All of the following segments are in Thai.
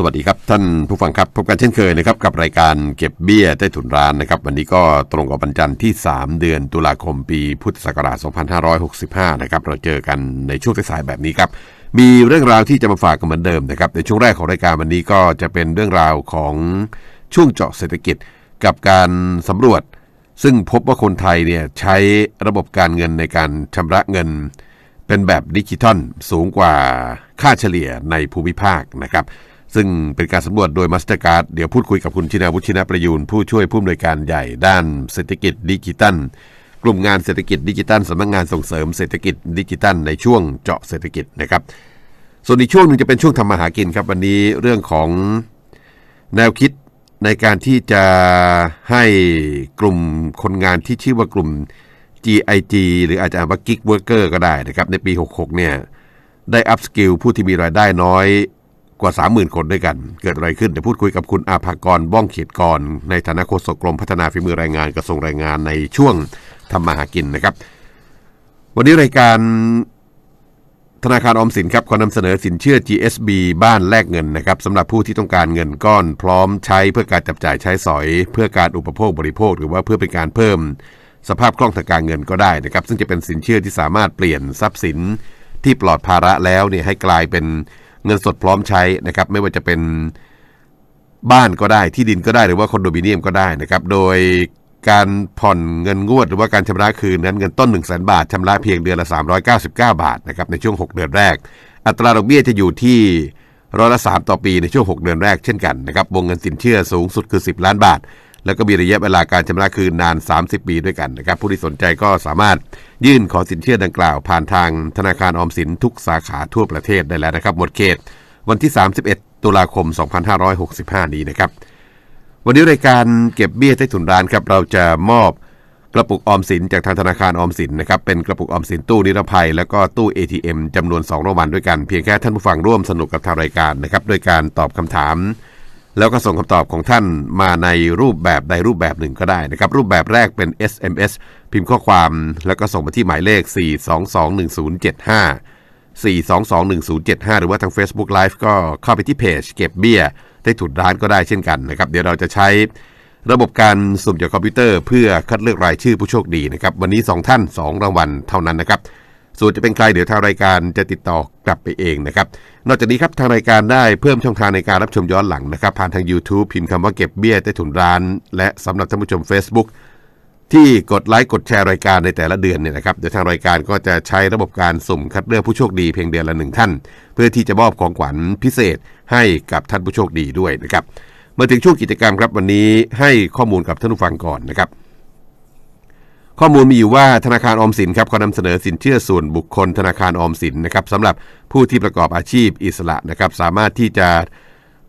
สวัสดีครับ ท่านผู้ฟังครับพบกันเช่นเคยนะครับกับรายการเก็บเบี้ยใต้ถุนร้านนะครับ วันนี้ก็ตรงกับวันจันทร์ที่ 3 เดือนตุลาคมปีพุทธศักราช 2565 นะครับเราเจอกันในช่วงสายแบบนี้ครับ มีเรื่องราวที่จะมาฝากกันเหมือนเดิมนะครับในช่วงแรกของรายการวันนี้ก็จะเป็นเรื่องราวของช่วงเจาะเศรษฐกิจกับการสำรวจ ซึ่งพบว่าคนไทยเนี่ยใช้ระบบการเงินในการชำระเงิน เป็นแบบดิจิทัลสูงกว่าค่าเฉลี่ยในภูมิภาคนะครับ ซึ่งเป็นการสำรวจโดยมาสเตอร์การ์ดเดี๋ยวพูดคุยกับคุณชินาวุฒิชินาประยูนผู้ช่วยผู้อำนวยการใหญ่ด้านเศรษฐกิจดิจิทัลกลุ่มงานเศรษฐกิจดิจิทัลสำนักงานส่งเสริมเศรษฐกิจดิจิทัลในช่วงเจาะเศรษฐกิจนะครับ ส่วนอีกช่วงหนึ่งจะเป็นช่วงทำมาหากินครับ วันนี้เรื่องของแนวคิดในการที่จะให้กลุ่มคนงานที่ชื่อว่ากลุ่ม GIG หรืออาจจะอ่านว่า Gig Worker ก็ได้นะครับ ในปี 66 เนี่ย ได้อัพสกิลผู้ที่มีรายได้น้อย กว่า 30,000 คนด้วยกัน เกิดอะไรขึ้นเดี๋ยวพูดคุยกับคุณอาภากรบ้องเขียดกร ในฐานะโฆษกกรมพัฒนาฝีมือแรงงานกระทรวงแรงงานในช่วงทำมาหากินนะครับ วันนี้รายการธนาคารออมสินครับขอนำเสนอสินเชื่อ GSB บ้านแลกเงินนะครับสำหรับผู้ที่ต้องการเงินก้อน พร้อมใช้เพื่อการจับจ่ายใช้สอย เพื่อการอุปโภคบริโภค หรือว่าเพื่อเป็นการเพิ่ม สภาพคล่องทางการเงินก็ได้นะครับ ซึ่งจะเป็นสินเชื่อที่สามารถเปลี่ยนทรัพย์สินที่ปลอดภาระแล้วเนี่ยให้กลายเป็น เงินสดพร้อมใช้นะครับไม่ว่าจะเป็นบ้านก็ได้ที่ดินก็ได้หรือว่าคอนโดมิเนียมก็ได้นะครับ โดยการผ่อนเงินงวดหรือว่าการชำระคืนนั้นเงินต้น 1 0 0 0 0แบาทชำระเพียงเดือนละ 399 บาทนะครับในช่วง 6 เดือนแรก อัตราดอกเบี้ยจะอยู่ที่ร้อยละ3ต่อปีในช่วง 6 เดือนแรกเช่นกันนะครับวงเงินสินเชื่อสูงสุดคือ 10 ล้านบาท แล้วก็มีระยะเวลาการชำระคืนนาน 30 ปีด้วยกันนะครับ ผู้ที่สนใจก็สามารถยื่นขอสินเชื่อดังกล่าว ผ่านทางธนาคารออมสินทุกสาขาทั่วประเทศได้แล้วนะครับ หมดเขตวันที่ 31 ตุลาคม 2565 นี้นะครับ วันนี้รายการเก็บเบี้ยใต้ถุนร้านครับ เราจะมอบกระปุกออมสินจากทางธนาคารออมสินนะครับเป็นกระปุกออมสินตู้นิรภัย แล้วก็ตู้ ATM จำนวน2รางวัลด้วยกัน เพียงแค่ท่านผู้ฟังร่วมสนุกกับทางรายการนะครับด้วยการตอบคำถาม แล้วก็ส่งคำตอบของท่านมาในรูปแบบใดรูปแบบหนึ่งก็ได้นะครับ รูปแบบแรกเป็น SMS พิมพ์ข้อความแล้วก็ส่งมาที่หมายเลข 4221075 4221075 หรือว่าทาง Facebook Live ก็เข้าไปที่เพจเก็บเบี้ยได้ถุดร้านก็ได้เช่นกันนะครับ เดี๋ยวเราจะใช้ระบบการสุ่มจากคอมพิวเตอร์เพื่อคัดเลือกรายชื่อผู้โชคดีนะครับ วันนี้ 2 ท่าน 2 รางวัลเท่านั้นนะครับ ส่วนจะเป็นใครเดี๋ยวทางรายการจะติดต่อกลับไปเองนะครับ นอกจากนี้ครับทางรายการได้เพิ่มช่องทางในการรับชมย้อนหลังนะครับ ผ่านทาง YouTube พิมพ์คำว่าเก็บเบี้ยใต้ถุนร้าน และสำหรับท่านผู้ชม Facebook ที่กดไลค์กดแชร์รายการในแต่ละเดือนเนี่ยนะครับเดี๋ยวทางรายการก็จะใช้ระบบการสุ่มคัดเลือกผู้โชคดีเพียงเดือนละหนึ่งท่าน เพื่อที่จะมอบของขวัญพิเศษให้กับท่านผู้โชคดีด้วยนะครับมาถึงช่วงกิจกรรมครับวันนี้ให้ข้อมูลกับท่านผู้ฟังก่อนนะครับ ข้อมูลมีอยู่ว่าธนาคารออมสินครับเขานำเสนอสินเชื่อส่วนบุคคลธนาคารออมสินนะครับสำหรับผู้ที่ประกอบอาชีพอิสระนะครับสามารถที่จะ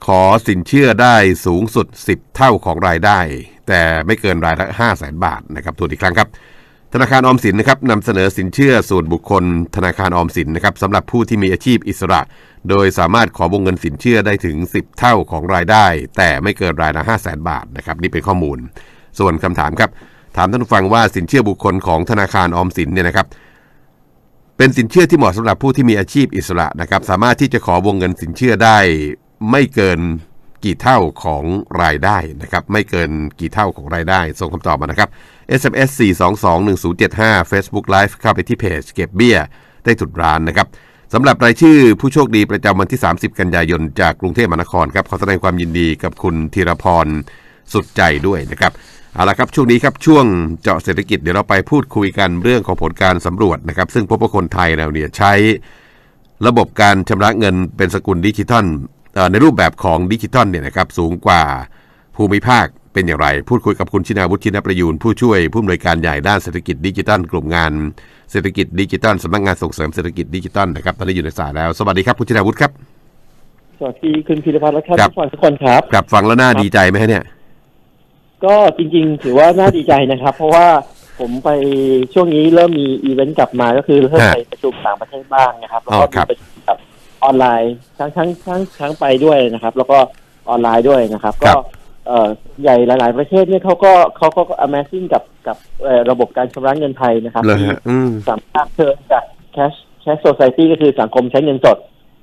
ขอสินเชื่อได้สูงสุด 10 เท่าของรายได้ แต่ไม่เกินรายละ 5 0 0 0 0 0บาทนะครับทวนอีกครั้งครับ ธนาคารออมสินนะครับนำเสนอสินเชื่อส่วนบุคคล ธนาคารออมสินนะครับสำหรับผู้ที่มีอาชีพอิสระ โดยสามารถขอวงเงินสินเชื่อได้ถึง 10 เท่าของรายได้ แต่ไม่เกินรายละ 5 0 0 0 0 0บาทนะครับนี่เป็นข้อมูล ส่วนคำถามครับ ถามท่านผู้ฟังว่าสินเชื่อบุคคลของธนาคารออมสินเนี่ยนะครับ เป็นสินเชื่อที่เหมาะสำหรับผู้ที่มีอาชีพอิสระนะครับ สามารถที่จะขอวงเงินสินเชื่อได้ไม่เกินกี่เท่าของรายได้นะครับ ไม่เกินกี่เท่าของรายได้ส่งคำตอบมานะครับ SMS 4221075 Facebook Live เข้าไปที่เพจเก็บเบี้ยได้ถุดร้านนะครับสำหรับรายชื่อผู้โชคดีประจำวันที่ 30 กันยายน จากกรุงเทพมหานครครับขอแสดงความยินดีกับคุณธีรพรสุดใจด้วยนะครับ เอาละครับช่วงนี้ครับช่วงเจาะเศรษฐกิจเดี๋ยวเราไปพูดคุยกันเรื่องของผลการสำรวจนะครับ ซึ่งพบว่าคนไทยเราเนี่ยใช้ระบบการชำระเงินเป็นสกุลดิจิทัลเอ่อในรูปแบบของดิจิทัลเนี่ยนะครับสูงกว่าภูมิภาคเป็นอย่างไร พูดคุยกับคุณชินาวุฒิชินประยูนผู้ช่วยผู้อำนวยการใหญ่ด้านเศรษฐกิจดิจิทัลกลุ่มงานเศรษฐกิจดิจิทัลสำนักงานส่งเสริมเศรษฐกิจดิจิทัลนะครับตอนนี้อยู่ในสายแล้ว สวัสดีครับคุณชินาวุฒิครับสวัสดีคุณพีรพัฒน์และท่านครับผู้ฟังทุกคนครับกลับฟังแล้วน่าดีใจไหมฮะเนี่ย ก็จริงๆ ถือว่าน่าดีใจนะครับ เพราะว่าผมไปช่วงนี้เริ่มมีอีเวนต์กลับมาก็คือเริ่มฮะไปประชุมต่างประเทศบ้างนะครับ แล้วอ๋ก็อครับมีประชุมกับออนไลน์ทั้งทั้งทั้งทั้งไปด้วยนะครับ แล้วก็ออนไลน์ด้วยนะครับครัก็บเอ่อใหญ่หลาย ๆ ประเทศเนี่ยเขาก็เขาก็ Amazing กับกับเอ่อระบบการชำระเงินไทยนะครับเลยที่ฮะอืมสามารถเทิร์นจาก cash cash society ก็คือสังคมใช้เงินสด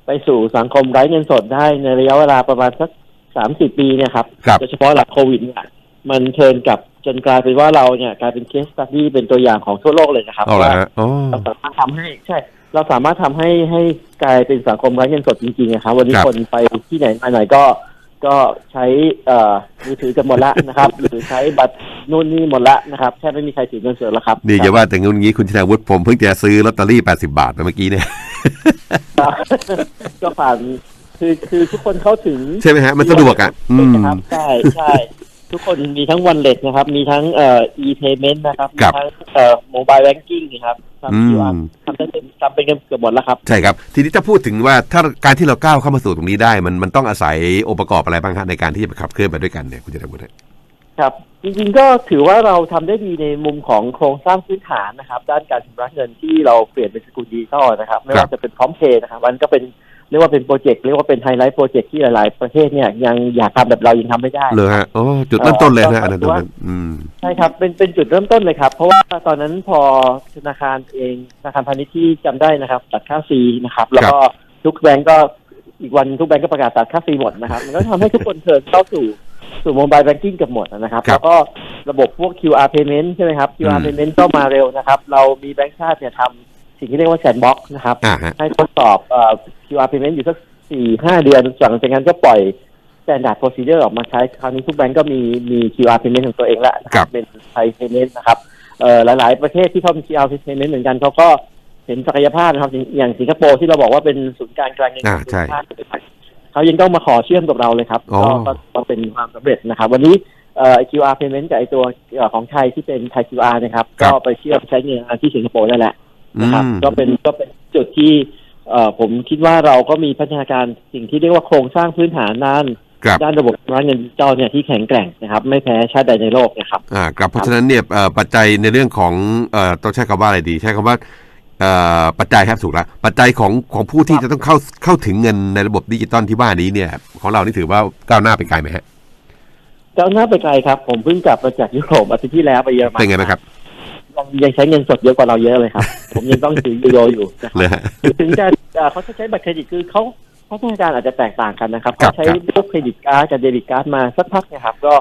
ไปสู่สังคมไร้เงินสดได้ในระยะเวลาประมาณสักสามสิบปีเนี่ยครับครับโดยเฉพาะหลังโควิดเนี่ย มันเทิร์นกลับจนกลายเป็นว่าเราเนี่ยกลายเป็นเคสตัดดี้เป็นตัวอย่างของทั่วโลกเลยนะครับเอาละว่าฮะอ๋อเราสามารถทำให้ใช่ เราสามารถทำให้ให้กลายเป็นสังคมไร้เงินสดจริงๆนะครับวันนี้ครับคนไปที่ไหนมาไหนก็ก็ใช้เอ่อมือถือกันหมดละนะครับ หรือใช้บัตรนู่นนี่หมดละนะครับแทบไม่มีใครถือเงินสดแล้วครับนี่อย่าว่าแต่เงี้งี้คุณชนาวุฒิผมเพิ่งจะซื้อลอตเตอรี่80บาทไปเมื่อกี้เนี่ยครับก็ผ่านคือคือทุกคนเข้าถึง ใช่ไหมฮะ มันสะดวกอะอืมนะครับใช่ใช่ ทุกคนมีทั้งวันเล็ตนะครับ มีทั้งเอ่อ e-payment นะครับ มีครับทั้งเอ่อ mobile banking นะครับอืทำม QR ทำได้เป็นทำเป็นกันเกือบหมดแล้วครับ ใช่ครับ ทีนี้ถ้าพูดถึงว่าถ้าการที่เราก้าวเข้ามาสู่ตรงนี้ได้ มันมันต้องอาศัยองค์ประกอบอะไรบ้างฮะในการที่จะขับเคลื่อนไปด้วยกันเนี่ยคุณชนาวุฒิฮะครับ จริงๆก็ถือว่าเราทำได้ดีในมุมของโครงสร้างพื้นฐานนะครับ ด้านการชำระเงินที่เราเปลี่ยนเป็นสกุลดิจิทัลนะครับ ไม่ว่าจะเป็นพร้อมเพย์นะครับมันก็เป็น เรียกว่าเป็นโปรเจกต์เรียกว่าเป็นไฮไลท์โปรเจกต์ที่หลาย ๆ ประเทศเนี่ยยังอยากทำแบบเรายังทำไม่ได้เลยฮะอ๋อจุดเริ่มต้นเลยนะอันนั้นเอ่อตรงนั้นอืมใช่ครับเป็นเป็นจุดเริ่มต้นเลยครับ เพราะว่าตอนนั้นพอธนาคารเองธนาคารพาณิชย์ที่จำได้นะครับ ตัดค่าฟรีนะครับ แล้วก็ทุกแบงก์ก็อีกวันทุกแบงก์ก็ประกาศตัดค่าฟรีหมดนะครับมันก็ทำให้ทุกคนเทิร์นเข้าสู่สู่โมบายแบงกิ้งกับหมดนะครับครับ แล้วก็ระบบพวก QR payment ใช่ไหมครับ QR อืม payment ก็มาเร็วนะครับ เรามีแบงก์ชาติเนี่ยทำ สิ่งที่เรียกว่าแซนด์บ็อกนะครับ อ่าฮะ ให้ทดสอบเอ่อ QR payment อยู่สักสี่ห้าเดือนหลังจากนั้นก็ปล่อย standard procedure ออกมาใช้ คราวนี้ทุกแบงก์ก็มีมี QR payment ของตัวเองแล้วนะคครัรับ เป็นไทย payment นะครับเอ่อหลาย ๆ ประเทศที่เขามี QR payment เหมือนกันเขาก็เห็นศักยภาพนะครับอย่างอย่างสิงคโปร์ที่เราบอกว่าเป็นศูนย์กลางกลางเงินอ่าใช่เขายังต้องมาขอเชื่อมกับเราเลยครับอ๋อ ก็ก็ก็เป็นความสำเร็จนะครับ วันนี้เอ่อ QR payment กับไอตัวเอ่อของไทยที่เป็นไทย QR นะครับ ก็ไปเชื่อมใช้เงินที่สิงคโปร์นั่นแหละ นะครับอืมก็เป็นก็เป็นจุดที่เอ่อผมคิดว่าเราก็มีพัฒนาการสิ่งที่เรียกว่าโครงสร้างพื้นฐานด้านครับด้านระบบชำระเงินดิจิตอลเนี่ยที่แข็งแกร่งนะครับ ไม่แพ้ชาติใดในโลกนะครับอ่าครับเพราะฉะนั้นเนี่ยเอ่อปัจจัยในเรื่องของเอ่อต้องใช้คำว่าอะไรดี ใช้คำว่าเอ่อปัจจัยครับถูกแล้วปัจจัยของของผู้ที่จะต้องเข้าเข้าถึงเงินในระบบดิจิตอลที่ว่านี้เนี่ย ของเรานี่ถือว่าก้าวหน้าไปไกลไหมฮะเจ้าหน้าไปไกลครับ ผมเพิ่งกลับมาจากยุโรปอาทิตย์ที่แล้วไปเยอรมันเป็นไงบ้างครับ ยังยังใช้เงินสดเยอะกว่าเราเยอะเลยครับ ผมยังต้องถือยูโรอยู่นะครับเลยฮะถึงจะเอ่อเขาจะใช้บัตรเครดิตคือเขาพัฒนาการอาจจะแตกต่างกันนะครับครัเขาบใช้ครับพวกเครดิตการ์ดกับเดบิตการ์ดมาสักพักนะครับ ก็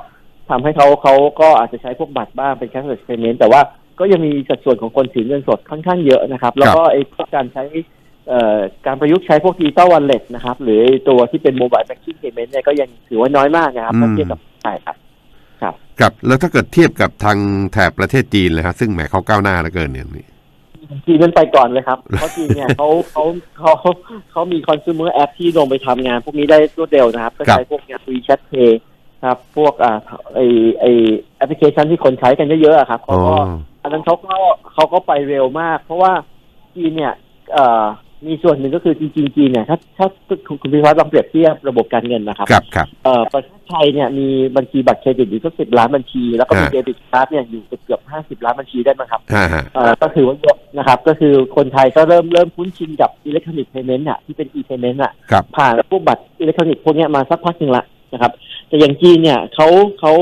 ทำให้เขาเขาก็อาจจะใช้พวกบัตรบ้างเป็น cashless payment แต่ว่าก็ยังมีสัดส่วนของคนถือเงินสดค่อนข้างเยอะนะครับ แล้วก็ไอ้พวกการใช้เอ่อการประยุกต์ใช้พวกดิจิตอลวอลเล็ตนะครับ หรือไอ้ตัวที่เป็นโมบายแบงกิ้งเพย์เมนต์เนี่ยก็ยังถือว่าน้อยมากนะครับอืมถ้าเทียบกับไทยครับ ครับแล้วถ้าเกิดเทียบกับทางแถบประเทศจีนเลยครับซึ่งแหมเขาก้าวหน้าเหลือเกินเนี่ยนี่ จีนมันไปก่อนเลยครับ เพราะจีนเนี่ยเขาเขาเขาเขามีคอน sumer app ที่ลงไปทำงานพวกนี้ได้รวดเร็วนะครับ ก็ใช้พวกเนี้ย WeChat Pay ครับ พวกอ่าไอไอแอปพลิเคชันที่คนใช้กันเยอะๆอะครับอ๋เขาอก็อันนั้นเขาก็เขาก็ไปเร็วมาก เพราะว่าจีนเนี่ยเอ่อ มีส่วนหนึ่งก็คือจริงๆจีนเนี่ยถ้าถ้าคุณคุณพิพัฒน์ลองเปรียบเทียบระบบการเงินนะครับครับครับเอ่อประเทศไทยเนี่ยมีบัญชีบัตรเครดิตอยู่สักสิบล้านบัญชี แล้วก็มีฮะเดบิตการ์ดเนี่ยอยู่เกือบห้าสิบล้านบัญชีได้มั้งครับฮ่าฮะเอ่อก็ถือว่าเยอะนะครับ ก็คือคนไทยก็เริ่มเริ่มคุ้นชินกับอิเล็กทรอนิกส์เพย์เมนต์อะที่เป็น e-payment อะครับผ่านพวกบัตรอิเล็กทรอนิกส์พวกเนี้ยมาสักพักหนึ่งละนะครับ แต่อย่างจีนเนี่ยเขาเขา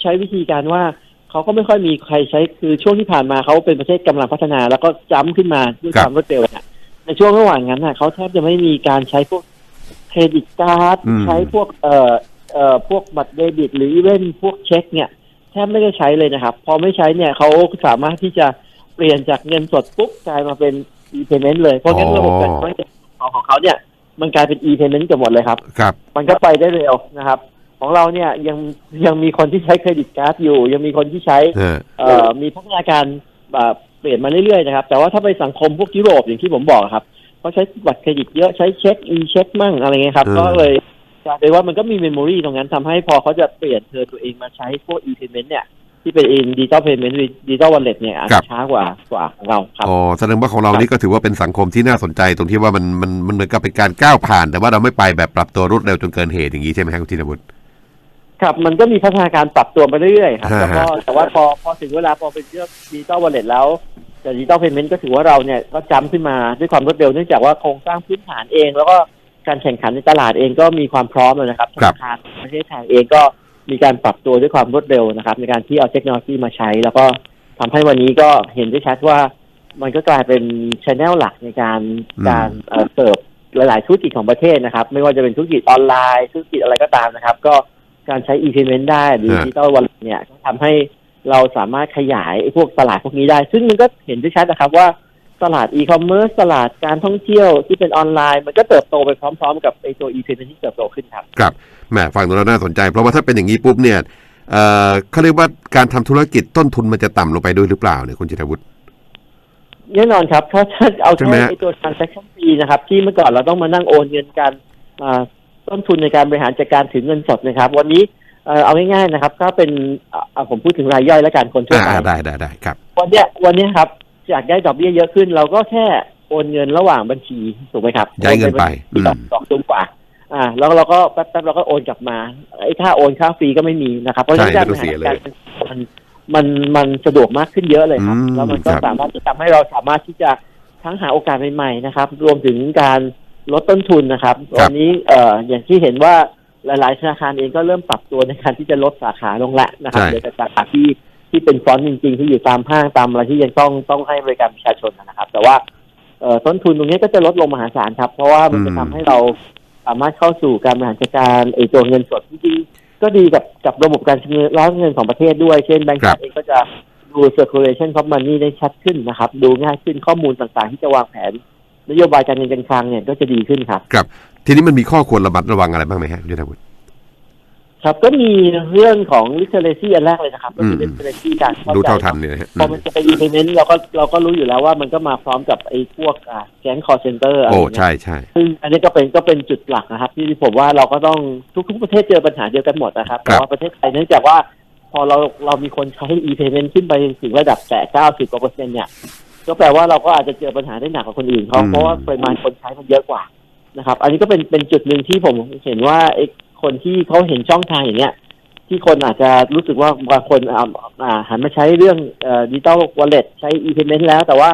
ใช้วิธีการว่าเขาก็ไม่ค่อยมีใครใช้คือช่วงที่ผ่านมาเขาเป็นประเทศกำลังพัฒนา แล้วก็จ้ำขึ้นมาด้วยครัคบวามรวดเร็วเนี่ย ในช่วงระหว่างนั้นน่ะเขาแทบจะไม่มีการใช้พวกเครดิตการ์ด อืม ใช้พวกเอ่อเอ่อพวกบัตรเดบิต หรืออีเวนพวกเช็ค เนี่ยแทบไม่ได้ใช้เลยนะครับ พอไม่ใช้เนี่ยเขาสามารถที่จะเปลี่ยนจากเงินสดปุ๊บกลายมาเป็น e-payment เลย เพราะงั้นอ๋อระบบการเงินของของเขาเนี่ย มันกลายเป็น e-payment กันหมดเลยครับ ครับ มันก็ไปได้เร็วนะครับ ของเราเนี่ยยังยังมีคนที่ใช้เครดิตการ์ดอยู่ ยังมีคนที่ใช้ เออ เอ่อมีพัฒนาการแบบ เปลี่ยนมาเรื่อยๆนะครับ แต่ว่าถ้าไปสังคมพวกยุโรปอย่างที่ผมบอกครับเขาใช้บัตรเครดิตเยอะใช้เช็คอีเช็คมั่งอะไรเงี้ยครับเออก็เลยกลายเป็นว่ามันก็มีเมมโมรีตรงนั้นทำให้พอเขาจะเปลี่ยนเธอตัวเองมาใช้พวก e-payment เนี่ยที่เป็น in digital payment ดิจิตอลวอลเล็ตเนี่ยอาจครัจะบช้ากว่ากว่าของเราครับอ๋อแสดงว่าของเรานี่ก็ถือว่าเป็นสังคมที่น่าสนใจตรงที่ว่ามันมันมันเหมือนกับเป็นการก้าวผ่าน แต่ว่าเราไม่ไปแบบปรับตัวรวดเร็วจนเกินเหตุอย่างนี้ใช่ไหมครับคุณธีรวุฒิ ครับมันก็มีพัฒนาการปรับตัวไปเรื่อยๆครับฮะแล้วก็แต่ว่าพอพอถึงเวลาพอเป็นเรื่องดิจิตอลวอลเล็ตแล้วแต่ดิจิตอลเพย์เมนต์ก็ถือว่าเราเนี่ยก็จำขึ้นมาด้วยความรวดเร็วเนื่องจากว่าโครงสร้างพื้นฐานเอง แล้วก็การแข่งขันในตลาดเองก็มีความพร้อมแล้วนะครับธครับนาคารประเทศไทยเองก็มีการปรับตัวด้วยความรวดเร็วนะครับ ในการที่เอาเทคโนโลยีมาใช้ แล้วก็ทำให้วันนี้ก็เห็นได้ชัดว่า มันก็กลายเป็นชแนลหลักในการอืมการเอ่อเสิร์ฟหลาย ๆ ธุรกิจของประเทศนะครับ ไม่ว่าจะเป็นธุรกิจออนไลน์ธุรกิจอะไรก็ตามนะครับ ก็ การใช้ e-payment ได้หรือฮะดิจิตอลวอลเล็ตเนี่ยก็ทำให้เราสามารถขยายไอ้พวกตลาดพวกนี้ได้ ซึ่งมันก็เห็นได้ชัดนะครับว่าตลาดอีคอมเมิร์ซตลาดการท่องเที่ยวที่เป็นออนไลน์ มันก็เติบโตไปพร้อมๆ กับไอ้ตัว e-payment ที่เติบโตขึ้นครับครับแหมฟังดูแล้วน่าสนใจ เพราะว่าถ้าเป็นอย่างนี้ปุ๊บเนี่ยเอ่อเขาเรียกว่าการทำธุรกิจต้นทุนมันจะต่ำลงไปด้วยหรือเปล่าเนี่ยคุณจิตรวุฒิแน่นอนครับ ถ้าถ้าเอาใช่ไหมแค่ฮะไอ้ตัว transaction fee นะครับ ที่เมื่อก่อนเราต้องมานั่งโอนเงินกันอ่า ต้นทุนในการบริหารจัดการถือเงินสดนะครับ วันนี้เอ่อเอาง่ายๆนะครับถ้าเป็นอ่าอ่าผมพูดถึงรายย่อยและการคนทั่วอ่าไปได้ได้ได้ครับ วันเนี้ยวันเนี้ยครับอยากได้ดอกเบี้ยเยอะขึ้น เราก็แค่โอนเงินระหว่างบัญชีถูกไหมครับย้ายเงินไปโอนบัญชีดอกอืมดอกสูงกว่า อ่า แล้วเราก็แป๊บๆเราก็โอนกลับมาไอ้ค่าโอนค่าฟรีก็ไม่มีนะครับ เพราะฉะนั้นใช่การไม่บต้องริเสียหารเลยจัดการมันมันมันสะดวกมากขึ้นเยอะเลยครับอืมแล้วมันก็ครับสามารถที่ทำให้เราสามารถที่จะทั้งหาโอกาสใหม่ๆนะครับ รวมถึงการ ลดต้นทุนนะครับครับวันนี้เอ่ออย่างที่เห็นว่าหลายๆธนาคารเองก็เริ่มปรับตัวในการที่จะลดสาขาลงละนะครับใช่เหลือแต่สาขาที่ที่เป็นฟรอนต์จริง ๆ ที่อยู่ตามห้างตามอะไรที่ยังต้องต้องให้บริการประชาชนนะครับ แต่ว่าเอ่อต้นทุนตรงนี้ก็จะลดลงมหาศาลครับ เพราะว่ามันจะทำให้เราสามารถเข้าสู่การบริหารจัดการไอ้ตัวเงินสดจริงๆก็ดีกับกับระบบการเงินร้อนเงินของประเทศด้วย เช่นแบงก์ครัชาบติเองก็จะดู circulation of money ได้ชัดขึ้นนะครับ ดูง่ายขึ้นข้อมูลต่างๆ ที่จะวางแผน นโยบายการเงินการคลังเนี่ยก็จะดีขึ้นครับ ครับ ทีนี้มันมีข้อควรระมัดระวังอะไรบ้างไหมฮะคุณจิตรวุฒิครับก็มีเรื่องของ literacy อันแรกเลยนะครับก็คืออืม literacy การเข้ารู้ใจเท่าทันเนี่ยนะฮะพอมันจะไป e-payment เราก็เราก็รู้อยู่แล้วว่ามันก็มาพร้อมกับไอ้พวกอ่าแก๊ง call center อะไรโอ้เงี้ยใช่ใช่ซึ่งอันนี้ก็เป็นก็เป็นจุดหลักนะครับ ที่ผมว่าเราก็ต้องทุกๆประเทศเจอปัญหาเดียวกันหมดนะครับครับแต่ว่าประเทศไทยเนื่องจากว่าพอเราเรามีคนใช้ e-payment ขึ้นไปถึงระดับแต่เก้าสิบกว่าเปอร์เซ็นต์เนี่ย ก็แปลว่าเราก็อาจจะเจอปัญหาได้หนักกว่าคนอื่นเขาอืม เพราะว่าปริมาณคนใช้มันเยอะกว่านะครับ อันนี้ก็เป็นเป็นจุดหนึ่งที่ผมเห็นว่าไอ้คนที่เขาเห็นช่องทางอย่างเงี้ย ที่คนอาจจะรู้สึกว่าบางคนอ่าอ่าหันมาใช้เรื่องดิจิตอลวอลเล็ตใช้ e-payment แล้ว แต่ว่า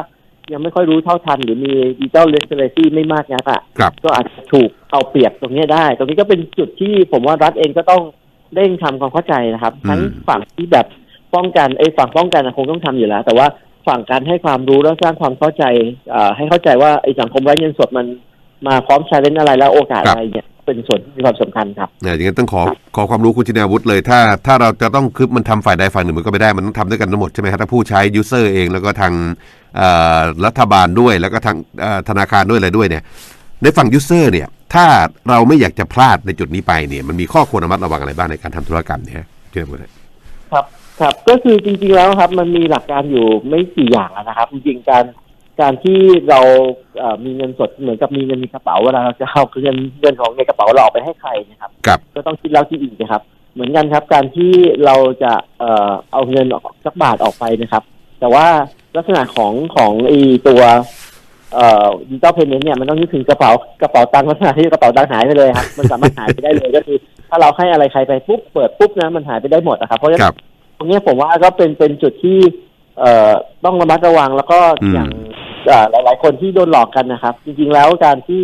ยังไม่ค่อยรู้เท่าทัน หรือมีดิจิตอลเลสเ a ซี่ไม่มากนักอะครับ ก็อาจจะถูกเอาเปรียบตรงนี้ได้ ตรงนี้ก็เป็นจุดที่ผมว่ารัฐเองก็ต้องเร่งทำความเข้าใจนะครับ อืม ทั้งฝั่งที่แบบป้องกันไอ้ยฝั่งป้องกันอะคงต้องทำอยู่แล้ว แต่ว่า ฝั่งการให้ความรู้และสร้างความเข้าใจอ่าให้เข้าใจว่าไอ้สังคมไร้เงินสดมันมาพร้อมชาเลนอะไรแล้วโอกาสอะไรเนี่ยเป็นส่วนที่มีความสำคัญครับเนี่ยอย่างนั้นต้องขอขอความรู้คุณจินาวุฒิเลย ถ้าถ้าเราจะต้องคือมันทำฝ่ายใดฝ่ายหนึ่งมันก็ไม่ได้มันต้องทำด้วยกันทั้งหมดใช่ไหมครับทั้งผู้ใช้ยูเซอร์เองแล้วก็ทางเอ่อรัฐบาลด้วยแล้วก็ทางเอ่อธนาคารด้วยอะไรด้วยเนี่ย ในฝั่งยูเซอร์เนี่ย ถ้าเราไม่อยากจะพลาดในจุดนี้ไปเนี่ย มันมีข้อควรระมัดระวังอะไรบ้างในการทำธุรกรรมเนี่ยเชื่อผมเลยครับ ครับก็คือจริงๆแล้วครับ มันมีหลักการอยู่ไม่กี่อย่างอะนะครับ จริงๆการการที่เราเอ่อมีเงินสดเหมือนกับมีเงินในกระเป๋าเวลาเราจะเอาเงินเงินของในกระเป๋าเราออกไปให้ใครนะครับกับ ก็ต้องคิดแล้วคิดอีกนะครับ เหมือนกันครับ การที่เราจะเอ่อเอาเงินออกสักบาทออกไปนะครับ แต่ว่าลักษณะของของไอีตัวเอ่อดิจิตอลเพย์เมนต์เนี่ยมันต้องนึกถึงกระเป๋ากระเป๋าตังค์ลักษณะที่กระเป๋าตังค์หายไปเลยครับมันสามารถหายไปได้เลยก็คือ ถ้าเราให้อะไรใครไปปุ๊บเปิดปุ๊บนะมันหายไปได้หมดนะครับเพราะฉะคนั้รันบ ตรงเนี้ยผมว่าก็เป็นเป็นจุดที่ เอ่อต้องระมัดระวังแล้วก็อืมอย่างเอ่อหลาย ๆ คนที่โดนหลอกกันนะครับ จริง ๆ แล้วการที่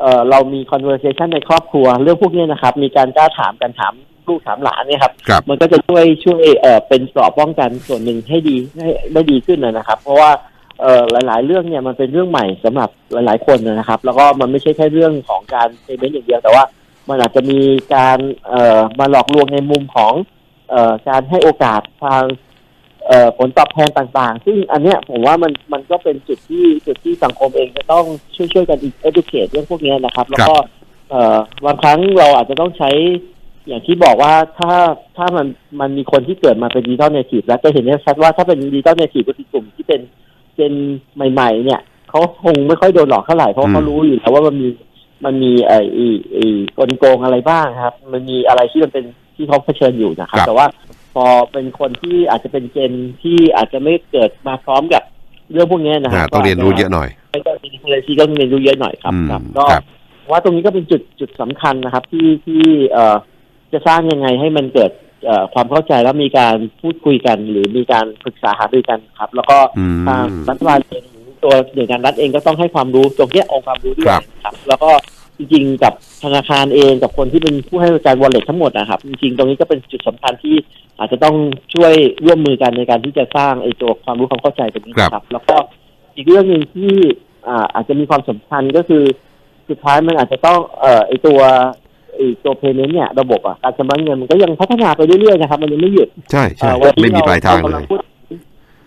เอ่อเรามี conversation ในครอบครัว เรื่องพวกเนี้ยนะครับ มีการกล้าถามกันถามลูกถามหลานเนี่ยครับครับ มันก็จะช่วยช่วยเอ่อเป็นเกราะป้องกันส่วนหนึ่งให้ดีให้ได้ดีขึ้นนะนะครับ เพราะว่าเอ่อหลาย ๆ เรื่องเนี่ยมันเป็นเรื่องใหม่สำหรับหลาย ๆ คนนะครับ แล้วก็มันไม่ใช่แค่เรื่องของการเพย์เมนต์อย่างเดียวแต่ว่า มันอาจจะมีการเอ่อมาหลอกลวงในมุมของเอ่อ การให้โอกาสทางเอ่อผลตอบแทนต่างๆ ซึ่งอันเนี้ยผมว่ามันมันก็เป็นจุดที่จุดที่สังคมเองจะต้องช่วยช่วยๆกัน educate เรื่องพวกเนี้ยนะครับ แล้วก็เอ่อบางครั้งเราอาจจะต้องใช้อย่างที่บอกว่าถ้าถ้ามันมันมีคนที่เกิดมาเป็นดิจิตอลเนทีฟแล้วจะเห็นได้ชัดว่าถ้าเป็นดิจิตอลเนทีฟก็คือกลุ่มที่เป็นเจนใหม่ๆ เนี่ยเขาคงไม่ค่อยโดนหลอกเท่าไหร่เพราะเขารู้อยู่แล้วว่ามันมีมันมีไอ้ไอ้ไอ้กลโกงอะไรบ้างครับ มันมีอะไรที่มันเป็น ที่เขาเผชิญอยู่นะครับครับ แต่ว่าพอเป็นคนที่อาจจะเป็นเจนที่อาจจะไม่เกิดมาพร้อมกับเรื่องพวกเนี้ยนะคอ่ารับต้องเรียนรู้เยอะหน่อยก็จะมีคนที่ต้องเรียนรู้เยอะหน่อยครับอืมครับก็ครับว่าตรงนี้ก็เป็นจุดจุดสำคัญนะครับ ที่ที่เอ่อจะสร้างยังไงให้มันเกิดเอ่อความเข้าใจแล้วมีการพูดคุยกัน หรือมีการปรึกษาหารือกันครับ แล้วก็อืมทางรัฐบาลเองหรือตัวหน่วยงานรัฐเองก็ต้องให้ความรู้ตรงเนี้ยองค์ความรู้ด้วยครับครับแล้วก็ จริง ๆ กับธนาคารเองกับคนที่เป็นผู้ให้บริการวอลเล็ตทั้งหมดนะครับ จริง ๆ ตรงนี้ก็เป็นจุดสำคัญที่อาจจะต้องช่วยร่วมมือกันในการที่จะสร้างไอ้ตัวความรู้ความเข้าใจตรงนี้นะครับ แล้วก็อีกเรื่องหนึ่งที่อ่าอาจจะมีความสำคัญก็คือสุดท้ายมันอาจจะต้องเอ่อไอตัวไอตัวเพย์เมนต์เนี่ยระบบอะการชำระเงินมันก็ยังพัฒนาไปเรื่อยๆนะครับ มันยังไม่หยุดใช่ใช่เอ่อวันนี้ไม่มีปลายทางเรเลกำยพูด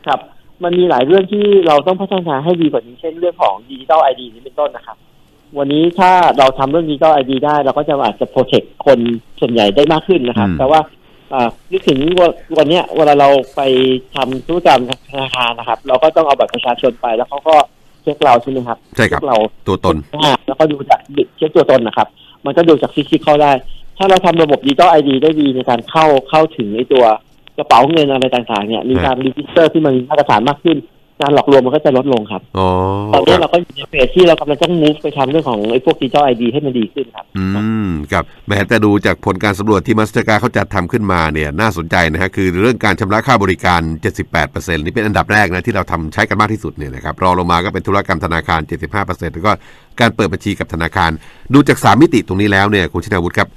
ครับ มันมีหลายเรื่องที่เราต้องพัฒนาให้ดีกว่านี้เช่นเรื่องของดิจิตอลไอดีนี้เป็นต้นนะครับ วันนี้ถ้าเราทำเรื่องดิจิตอลไอดีได้ เราก็จะอาจจะโปรเทคคนส่วนใหญ่ได้มากขึ้นนะครับอืมแต่ว่าอ่านึกถึงว่าวันเนี้ยเวลาเราไปทำธุรกรรมธนาคารนะครับ เราก็ต้องเอาบัตรประชาชนไปแล้วเขาก็เช็คเราใช่ไหมครับใช่ครับเช็คเราตัวตนอ่าแล้วก็ดูจากเช็คตัวตนนะครับ มันก็ดูจากฟิสิกอลได้ ถ้าเราทำระบบดิจิตอลไอดีได้ดีในการเข้าเข้าถึงไอตัวกระเป๋าเงินอะไรต่างๆเนี่ยมีการรีจิสเตอร์ที่มันมีมาตรฐานมากขึ้น การหลอกลวงมันก็จะลดลงครับอ๋อตอนคนี้รับเราก็อยู่ในเฟสที่เรากำลังต้อง move ไปทำเรื่องของไอ้พวกดิจิตอลไอดีให้มันดีขึ้นครับ อืมครับแม้แต่ดูจากผลการสำรวจที่มาสเตอร์การเขาจัดทำขึ้นมาเนี่ยน่าสนใจนะฮะคือเรื่องการชำระค่าบริการ 78%นี่เป็นอันดับแรกนะที่เราทำใช้กันมากที่สุดเนี่ยนะครับรองลงมาก็เป็นธุรกรรมธนาคาร 75%แล้วก็การเปิดบัญชีกับธนาคาร ดูจาก3มิติตรงนี้แล้วเนี่ยคุณชินาวุฒิครับ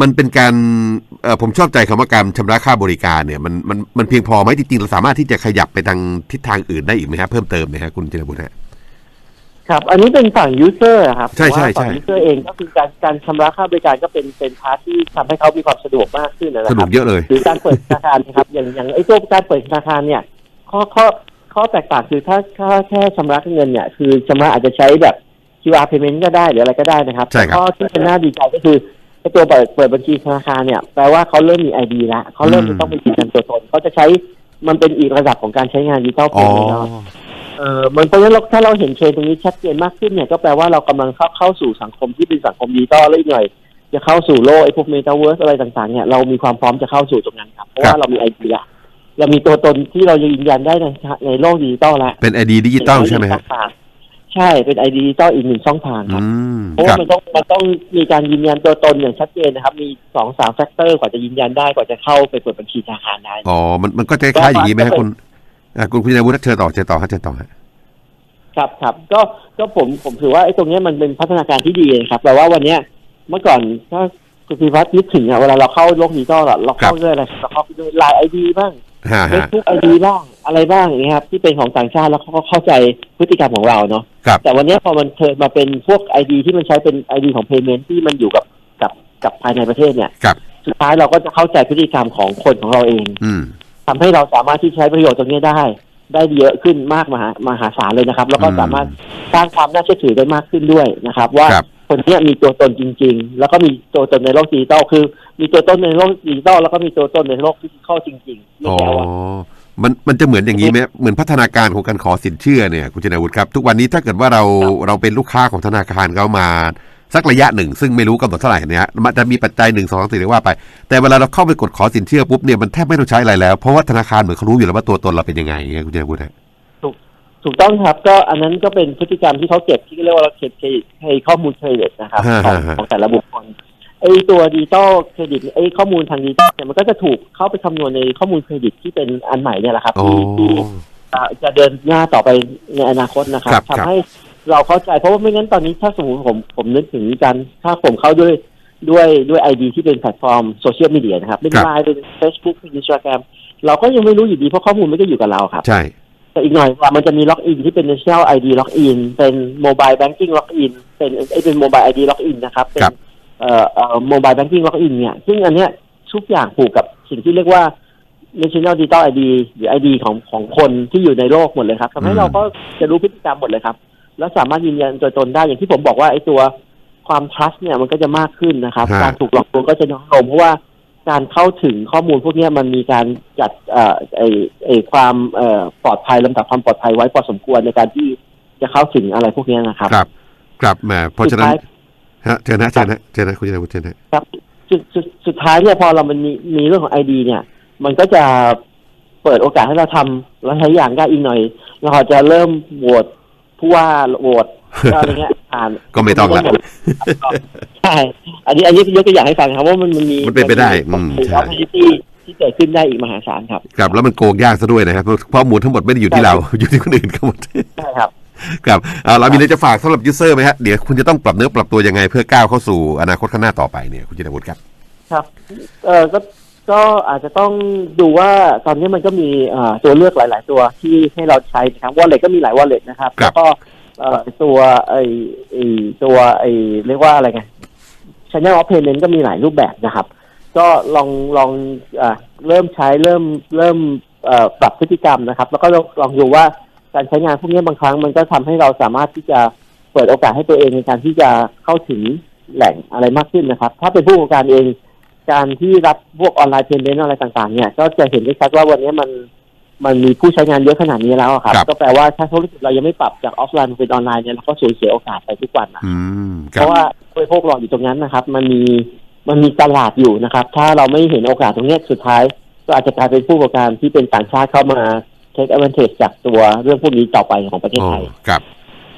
มันเป็นการเอ่อผมชอบใจคำว่าการชำระค่าบริการเนี่ยมันมันมันเพียงพอไหมจริงๆเราสามารถที่จะขยับไปทางทิศทางอื่นได้อีกไหมฮะเพิ่มเติมไหมฮะคุณชินาวุฒิฮะครับอันนี้เป็นฝั่งยูเซอร์ครับใช่ใช่ว่าฝั่งใช่ยูเซอร์เองก็คือการการชำระค่าบริการก็เป็นเป็นพาร์ทที่ทำให้เขามีความสะดวกมากขึ้นนะคสนุรักบเยอะเลยหรือการเปิดธนาคารนะครับอย่างอย่างไอ้ตัวการเปิดธนาคารเนี่ยข้อข้อข้อแตกต่างคือถ้าถ้าแค่ชำระเงินเนี่ยคือชำระอาจจะใช้แบบ QR payment ก็ได้หรืออะไรก็ได้นะครับใช่ครับข้อที่เป็นน่าดีใจก็คือ ไอ้ตัวเปิดเปิดบัญชีธนาคารเนี่ยแปลว่าเขาเริ่มมีไอดีละเขาเริ่มจะต้องเป็นยืนยันตัวตนเขาจะใช้มันเป็นอีกระดับของการใช้งานดิจิตอลเพอ๋อย์เมนต์แล้วเออมันเพราะฉะนั้นเราถ้าเราเห็นเทรนด์ตรงนี้ชัดเจนมากขึ้นเนี่ยก็แปลว่าเรากำลังเข้าเข้าสู่สังคมที่เป็นสังคมดิจิตอลแล้วอีกหน่อยจะเข้าสู่โลกไอ้พวกเมตาเวิร์สอะไรต่างๆเนี่ยเรามีความพร้อมจะเข้าสู่ตรงนั้นครับเพราะว่าเรามีไอเดียเรามีตัวตนที่เรายืนยันได้ในในโลกดิจิตอลแล้วเป็นไอดีดิจิตอลใช่ไหมฮะ ใช่เป็นไอดีดิจิตอลอีกหนึ่งช่องทางคอืรับมเพราะครัว่าบมันต้องมันต้องมีการยืนยันตัวตนอย่างชัดเจนนะครับ มีสองสามแฟกเตอร์กว่าจะยืนยันได้กว่าจะเข้าไปเปิดบัญชีธนาคารได้ อ๋อมันมันก็จะคล้ายๆอย่างนี้ไหมฮะคุณอะคุณคุณยาวุฒิเชิญต่อเชิญต่อฮะเชิญต่อฮะ ครับครับก็ก็ผมผมถือว่าไอ้ตรงเนี้ยมันเป็นพัฒนาการที่ดีนะครับแต่ว่าวันเนี้ยเมื่อก่อนถ้าคุณพิพัฒน์นึกถึงอะเวลาเราเข้าโลกดิจิตอลอะเราเข้าด้วยอะไรเราเข้าด้วยไลน์ไอดีบ้างฮะ เฟซฮะบุ๊กไอดีบ้างอะไรบ้างอย่างเงี้ยครับที่เป็นของต่างชาติแล้วเขาก็เข้าใจพฤติกรรมของเราเนาะครับแต่วันเนี้ยพอมันเทิร์นมาเป็นพวกไอดีที่มันใช้เป็นไอดีของเพย์เมนต์ที่มันอยู่กับกับกับภายในประเทศเนี่ยครับสุดท้ายเราก็จะเข้าใจพฤติกรรมของคนของเราเองอืมทำให้เราสามารถที่ใช้ประโยชน์ตรงนี้ได้ ได้เยอะขึ้นมากมหามหาศาลเลยนะครับ แล้วก็อืมสามารถสร้างความน่าเชื่อถือได้มากขึ้นด้วยนะครับ ว่า ครับคนเนี้ยมีตัวตนจริง ๆ แล้วก็มีตัวตนในโลกดิจิตอลคือ มีตัวตนในโลกดิจิตอลแล้วก็มีตัวตนในโลกฟิสิกอลจริงๆไม่อ๋อใช่ว่ามันมันจะเหมือนอย่างนี้ไหมเหมือนพัฒนาการของการขอสินเชื่อเนี่ยคุณชนาวุฒิครับ ทุกวันนี้ถ้าเกิดว่าเราเราเป็นลูกค้าของธนาคารเขามาสักระยะหนึ่งซึ่งไม่รู้กำหนดเท่าไหร่เนี่ยมันจะมีปัจจัยหนึ่งสองสามสี่เรียกว่าไป แต่เวลาเราเข้าไปกดขอสินเชื่อปุ๊บเนี่ยมันแทบไม่ต้องใช้อะไรแล้ว เพราะว่าธนาคารเหมือนเขารู้อยู่แล้วว่าตัวตนเราเป็นยังไงไงคุณชนาวุฒิฮะ ถูกต้องครับก็อันนั้นก็เป็นพฤติกรรมที่เขาเก็บที่เรียกว่าเราเก็บเครดิตให้ข้อมูลเครดิตนะครับของของแต่ละบุคคลไอ้ตัวดิจิตอลเครดิตไอ้ข้อมูลทางดิจิตอลเนี่ยมันก็จะถูกเข้าไปคำนวณในข้อมูลเครดิตที่เป็นอันใหม่เนี่ยแหละครับอ๋อที่ที่อ่าจะเดินหน้าต่อไปในอนาคตนะครับครับครับทำให้เราเข้าใจเพราะว่าไม่งั้นตอนนี้ถ้าสมมติผมผมนึกถึงการถ้าผมเข้าด้วยด้วยด้วยไอดีที่เป็นแพลตฟอร์มโซเชียลมีเดียนะครับเป็นครับไลน์เป็นเฟซบุ๊กเป็นอินสตาแกรมเราก็ยังไม่รู้อยู่ดีเพราะข้อมูลไม่ได้อยู่กับเราครับ ใช่ แต่อีกหน่อยว่ามันจะมีล็อกอินที่เป็น National ID ล็อกอินเป็นโมบายแบงกิ้งล็อกอินเป็นไอ้เป็นโมบายไอดีล็อกอินนะครับ เป็นครับเอ่อเอ่อโมบายแบงกิ้งล็อกอินเนี่ย ซึ่งอันเนี้ยทุกอย่างผูกกับสิ่งที่เรียกว่า National Digital ID หรือ ID ของของคนที่อยู่ในโลกหมดเลยครับทำให้อืมเราก็จะรู้พฤติกรรมหมดเลยครับ แล้วสามารถยืนยันตัวตนได้อย่างที่ผมบอกว่าไอ้ตัวความ trust เนี่ยมันก็จะมากขึ้นนะครับฮะการถูกหลอกลวงก็จะน้อยลงเพราะว่า การเข้าถึงข้อมูลพวกเนี้ยมันมีการจัดเอ่อไอไอความเอ่อปลอดภัยลำดับความปลอดภัยไว้พอสมควรในการที่จะเข้าถึงอะไรพวกเนี้ยนะครับ ครับครับแหมเพราะฉะนั้นสุดท้ายฮะเชิญนะเชิญนะเชิญนะคุณชนาวุฒิเชิญนะครับสุดสุดสุดท้ายเนี่ยพอเรามันมีมีเรื่องของไอดีเนี่ย มันก็จะเปิดโอกาสให้เราทำแล้วใช้อย่างได้อีกหน่อย เราอาจจะเริ่มโหวตผู้ว่าโหวต อะไรเงี้ยผ่านก็ไม่ต้องละใช่อันนี้อันนี้ยกตัวอย่างให้ฟังครับว่ามันมันมีมันเป็นไปได้อืมมีใช่ opportunity ที่เกิดขึ้นได้อีกมหาศาลครับครับ แล้วมันโกงยากซะด้วยนะครับเพราะข้อมูลทั้งหมดไม่ได้อยู่ที่เราอยู่ที่คนอื่นทั้งหมดใช่ครับครับเอาเรามีอะไรจะฝากสำหรับยูเซอร์ไหมฮะเดี๋ยวคุณจะต้องปรับเนื้อปรับตัวยังไงเพื่อก้าวเข้าสู่อนาคตข้างหน้าต่อไปเนี่ยคุณจินวุฒิครับ ครับ เออก็ก็อาจจะต้องดูว่าตอนนี้มันก็มีเอ่อตัวเลือกหลาย ๆ ตัวที่ให้เราใช้นะครับวอลเล็ตก็มีหลายวอลเล็ตนะครับครับแล้วก็ เอ่อตัวไอไอตัวไอเรียกว่าอะไรไง channel of payment ก็มีหลายรูปแบบนะครับ ก็ลองลองเอเริ่มใช้เริ่มเริ่มปรับพฤติกรรมนะครับ แล้วก็ลองลองดูว่าการใช้งานพวกนี้บางครั้งมันก็ทำให้เราสามารถที่จะเปิดโอกาสให้ตัวเองในการที่จะเข้าถึงแหล่งอะไรมากขึ้นนะครับ ถ้าเป็นผู้ประกอบการเอง การที่รับพวกออนไลน์เพย์เมนต์อะไรต่างๆ เนี่ย ก็จะเห็นได้ชัดว่าวันนี้มัน มันมีผู้ใช้งานเยอะขนาดนี้แล้วอะครับ ครับ ก็แปลว่าถ้าธุรกิจเรายังไม่ปรับจากออฟไลน์มาเป็นออนไลน์เนี่ยเราก็สูญเสียโอกาสไปทุกวันนะอืมคเพรับราะว่าผู้บริโภครออยู่ตรงนั้นนะครับ มันมีมันมีตลาดอยู่นะครับ ถ้าเราไม่เห็นโอกาสตรงเนี้ยสุดท้าย ก็อาจจะกลายเป็นผู้ประกอบการที่เป็นต่างชาติเข้ามา take advantage จากตัวเรื่องพวกนี้ต่อไปของประเทศโอ้ไทย ครับ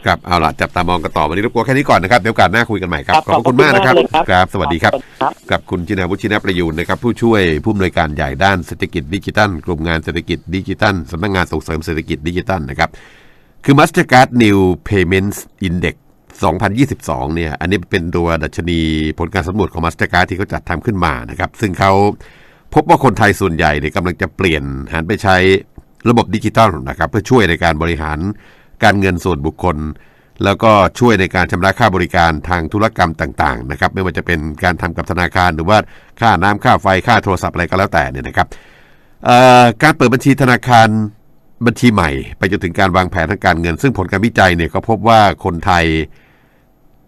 ครับเอาล่ะจับตามองกันต่อวันนี้รบกวนแค่นี้ก่อนนะครับเดี๋ยวโอกาสหน้าคุยกันใหม่ครับขอบพระคุณมากนะครับเลยครับ สวัสดีครับครับกับคุณจินาวุฒินประยูนนะครับผู้ช่วยผู้อำนวยการใหญ่ด้านเศรษฐกิจดิจิทัลกลุ่มงานเศรษฐกิจดิจิทัลสำนักงานส่งเสริมเศรษฐกิจดิจิทัลนะครับคือ Mastercard New Payments Index 2022 เนี่ย อันนี้เป็นตัวดัชนีผลการสำรวจของ Mastercard ที่เขาจัดทำขึ้นมานะครับ ซึ่งเขาพบว่าคนไทยส่วนใหญ่เนี่ยกำลังจะเปลี่ยนหันไปใช้ระบบดิจิทัลนะครับ เพื่อช่วยในการบริหาร การเงินส่วนบุคคล แล้วก็ช่วยในการชำระค่าบริการทางธุรกรรมต่างๆนะครับไม่ว่าจะเป็นการทำกับธนาคารหรือว่าค่าน้ำค่าไฟค่าโทรศัพท์อะไรก็แล้วแต่เนี่ยนะครับการเปิดบัญชีธนาคารบัญชีใหม่ ไปจนถึงการวางแผนทางการเงิน ซึ่งผลการวิจัยเนี่ยก็พบว่าคนไทย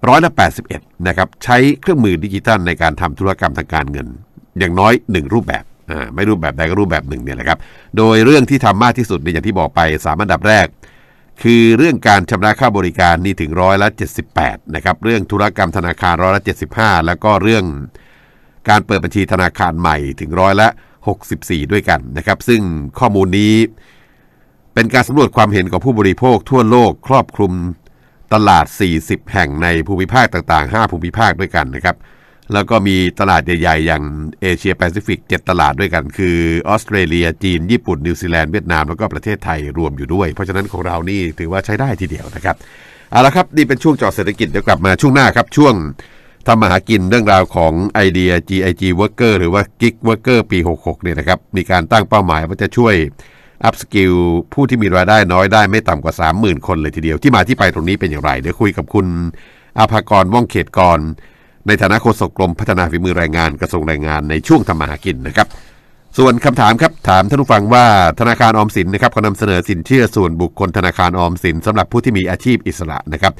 ร้อยละ81นะครับใช้เครื่องมือดิจิทัลในการทำธุรกรรมทางการเงิน อย่างน้อย 1 รูปแบบไม่รูปแบบใดก็รูปแบบหนึ่งเนี่ยแหละครับ โดยเรื่องที่ทำมากที่สุดเนี่ยอย่างที่บอกไปสามอันดับแรก คือเรื่องการชำระค่าบริการนี่ถึงร้อยละ78นะครับเรื่องธุรกรรมธนาคารร้อยละ75 แล้วก็เรื่องการเปิดบัญชีธนาคารใหม่ถึงร้อยละ 64 ด้วยกันนะครับ ซึ่งข้อมูลนี้เป็นการสำรวจความเห็นของผู้บริโภคทั่วโลกครอบคลุมตลาด 40 แห่งในภูมิภาคต่าง ๆ 5 ภูมิภาคด้วยกันนะครับ แล้วก็มีตลาดใหญ่ๆ อย่างเอเชียแปซิฟิก 7 ตลาดด้วยกัน คือออสเตรเลียจีน ญี่ปุ่น นิวซีแลนด์เวียดนาม แล้วก็ประเทศไทยรวมอยู่ด้วย เพราะฉะนั้นของเรานี่ถือว่าใช้ได้ทีเดียวนะครับเอาละครับ นี่เป็นช่วงจอเศรษฐกิจเดี๋ยวกลับมาช่วงหน้าครับ ช่วงทำมาหากินเรื่องราวของไอเดีย GIG Worker หรือว่า Gig Worker ปี 66 เนี่ยนะครับมีการตั้งเป้าหมายว่าจะช่วยอัพสกิลผู้ที่มีรายได้น้อยได้ไม่ต่ำกว่า 30,000 คนเลยทีเดียวที่มาที่ไปตรงนี้เป็นอย่างไรเดี๋ยวคุยกับคุณอาภากรว่องเขตกร ในฐานะโฆษกกรมพัฒนาฝีมือแรงงานกระทรวงแรงงานในช่วงทำมาหากินนะครับ ส่วนคำถามครับถามท่านผู้ฟังว่าธนาคารออมสินนะครับเขานำเสนอสินเชื่อส่วนบุคคลธนาคารออมสินสำหรับผู้ที่มีอาชีพอิสระนะครับ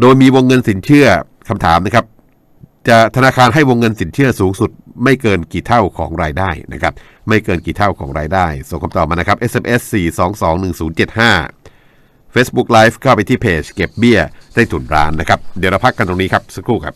โดยมีวงเงินสินเชื่อคำถามนะครับ จะธนาคารให้วงเงินสินเชื่อสูงสุด ไม่เกินกี่เท่าของรายได้นะครับ ไม่เกินกี่เท่าของรายได้ส่งคำตอบมานะครับ SMS 4221075 Facebook Live เข้าไปที่เพจเก็บเบี้ยใต้ถุนร้านนะครับ เดี๋ยวเราพักกันตรงนี้ครับ สักครู่ครับ